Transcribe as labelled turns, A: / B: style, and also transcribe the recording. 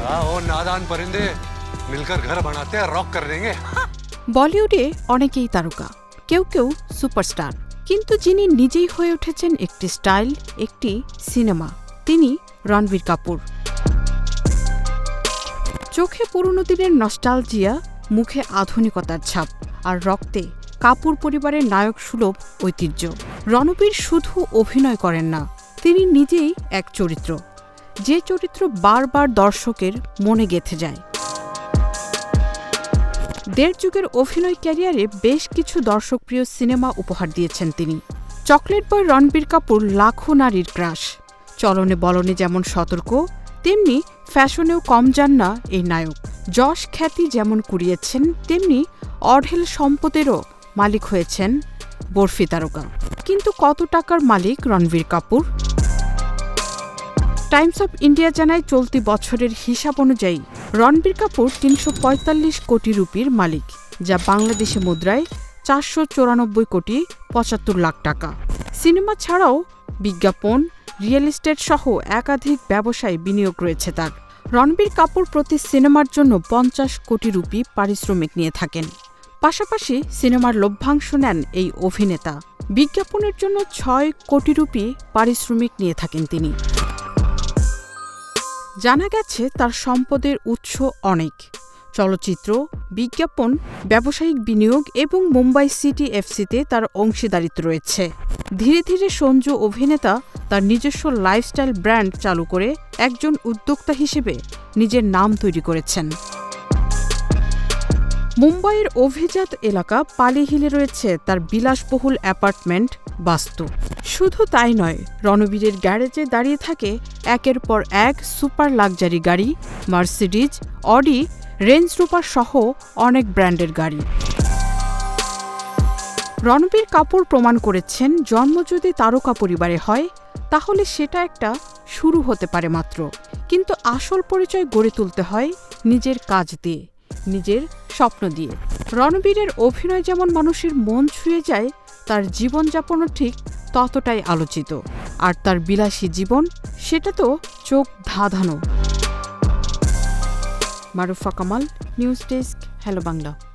A: कहा ओ नादान परिंदे मिलकर घर बनाते हैं रॉक कर देंगे
B: বলিউডে অনেকেই তারকা কেউ কেউ সুপারস্টার কিন্তু যিনি নিজেই হয়ে উঠেছেন একটি স্টাইল একটি সিনেমা তিনি রণবীর কাপুর চোখে পুরনো দিনের নস্টালজিয়া মুখে আধুনিকতার ছাপ আর রক্তে কাপুর পরিবারের নায়ক সুলভ ঐতিহ্য রণবীর শুধু অভিনয় করেন না তিনি নিজেই এক চরিত্র যে চরিত্র বারবার দর্শকের মনে গেঁথে যায়। দেড় যুগের অভিনয় ক্যারিয়ারে বেশ কিছু দর্শকপ্রিয় সিনেমা উপহার দিয়েছেন তিনি। চকলেট বয় রণবীর কাপুর লাখো নারীর ক্রাশ। চলনে বলনে যেমন সতর্ক, তেমনি ফ্যাশনেও কম যান না এই নায়ক। যশ খ্যাতি যেমন কুড়িয়েছেন, তেমনি অঢেল সম্পদেরও মালিক হয়েছেন বরফি তারকা। কিন্তু কত টাকার মালিক Ranbir Kapoor? Times of India জানায় চলতি বছরের হিসাব অনুযায়ী, রণবীর কাপুর তিনশো পঁয়তাল্লিশ কোটি রুপির মালিক, যা বাংলাদেশি মুদ্রায় চারশো চৌরানব্বই কোটি পঁচাত্তর লাখ টাকা। সিনেমা ছাড়াও বিজ্ঞাপন, রিয়েল এস্টেট সহ একাধিক ব্যবসায় বিনিয়োগ রয়েছে তার। রণবীর কাপুর প্রতি সিনেমার জন্য পঞ্চাশ কোটি রুপি পারিশ্রমিক নিয়ে থাকেন। পাশাপাশি সিনেমার লভ্যাংশ নেন এই অভিনেতা। বিজ্ঞাপনের জন্য ছয় কোটি রুপি পারিশ্রমিক নিয়ে থাকেন তিনি। জানা গেছে তার সম্পদের উৎস অনেক। চলচ্চিত্র, বিজ্ঞাপন, ব্যবসায়িক বিনিয়োগ এবং মুম্বাই সিটি এফসিতে তার অংশীদারিত্ব রয়েছে। ধীরে ধীরে সঞ্জু অভিনেতা তার নিজস্ব লাইফস্টাইল ব্র্যান্ড চালু করে একজন উদ্যোক্তা হিসেবে নিজের নাম তৈরি করেছেন। মুম্বাইয়ের অভিজাত এলাকা পালি হিলে রয়েছে তার বিলাসবহুল অ্যাপার্টমেন্ট বাস্তু। শুধু তাই নয়, রণবীরের গ্যারেজে দাঁড়িয়ে থাকে একের পর এক সুপার লাক্সারি গাড়ি, মার্সিডিজ, অডি, রেঞ্জ রোভার সহ অনেক ব্র্যান্ডের গাড়ি। রণবীর কাপুর প্রমাণ করেছেন, জন্ম যদি তারকা পরিবারে হয়, তাহলে সেটা একটা শুরু হতে পারে মাত্র। কিন্তু আসল পরিচয় গড়ে তুলতে হয় নিজের কাজ দিয়ে। নিজের স্বপ্ন দিয়ে। রণবীরের অভিনয় যেমন মানুষের মন ছুঁয়ে যায়, তার জীবনযাপনও ঠিক ততটাই আলোচিত। আর তার বিলাসী জীবন, সেটা তো চোখ ধাঁধানো। Marufa Kamal, news desk, hello Bangla.